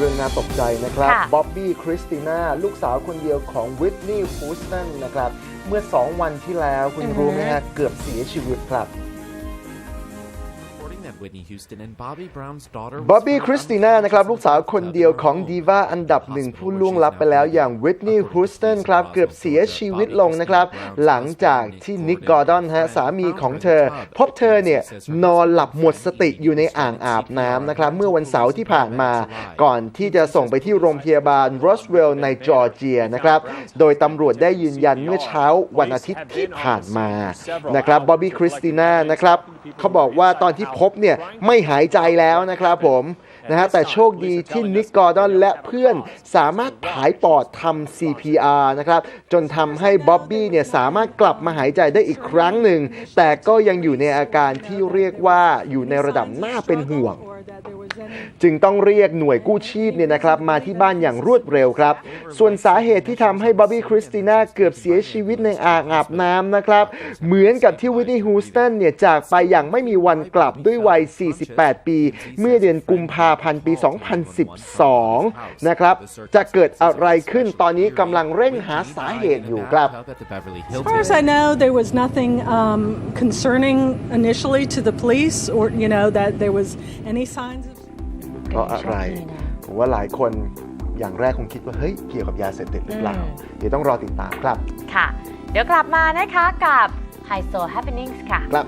เรื่องน่าตกใจนะครับค่ะบ๊อบบี้คริสติน่าลูกสาวคนเดียวของวิทนีย์ฮูสตันนะครับ เมื่อ 2 วันที่แล้วคุณรู้ไหมฮะเกือบเสียชีวิตครับ บ๊อบบี้คริสติน่านะครับลูกสาวคนเดียวของดีวาอันดับหนึ่งผู้ล่วงลับไปแล้วอย่างวิทนีย์ฮูสตันครับเกือบเสียชีวิตลงนะครับ หลังจากที่นิกกอร์ดอนฮะสามีของเธอ พบเธอเนี่ยนอนหลับหมดสติอยู่ในอ่างอาบน้ำนะครับ เมื่อวันเสาร์ที่ผ่านมา ก่อนที่จะส่งไปที่โรงพยาบาลโรสเวลล์ในจอร์เจียนะครับ โดยตำรวจได้ยืนยันเมื่อเช้าวันอาทิตย์ที่ผ่านมานะครับบ๊อบบี้คริสติน่านะครับเขาบอกว่าตอนที่พบเนี่ยไม่หายใจแล้วนะครับผมนะฮะแต่โชคดีที่นิกกอร์ดอนและเพื่อนสามารถผายปอดทำ CPR นะครับจนทำให้บ๊อบบี้เนี่ยสามารถกลับมาหายใจได้อีกครั้งหนึ่ง แต่ก็ยังอยู่ในอาการที่เรียกว่าอยู่ในระดับน่าเป็นห่วง จึงต้องเรียกหน่วยกู้ชีพเนี่ยนะครับมาที่บ้านอย่างรวดเร็วครับ ส่วนสาเหตุที่ทำให้บ๊อบบี้คริสติน่าเกือบเสียชีวิตในอ่างอาบน้ำนะครับ เหมือนกับที่วินนี่ฮูสตันเนี่ยจากไปอย่างไม่มีวันกลับด้วยวัย 48 ปี เมื่อเดือนกุมภาพันธ์ปี 2012 นะครับ จะเกิดอะไรขึ้นตอนนี้กำลังเร่งหาสาเหตุอยู่ครับ As far as I know, there was nothing um, concerning initially to the police, or you know that there was any signs of. เพราะอะไร ผมว่าหลายคนอย่างแรกคงคิดว่าเฮ้ยเกี่ยวกับยาเสพติดหรือเปล่า เดี๋ยวต้องรอติดตามครับ ค่ะ เดี๋ยวกลับมานะคะกับไฮโซ Happenings ค่ะ ครับ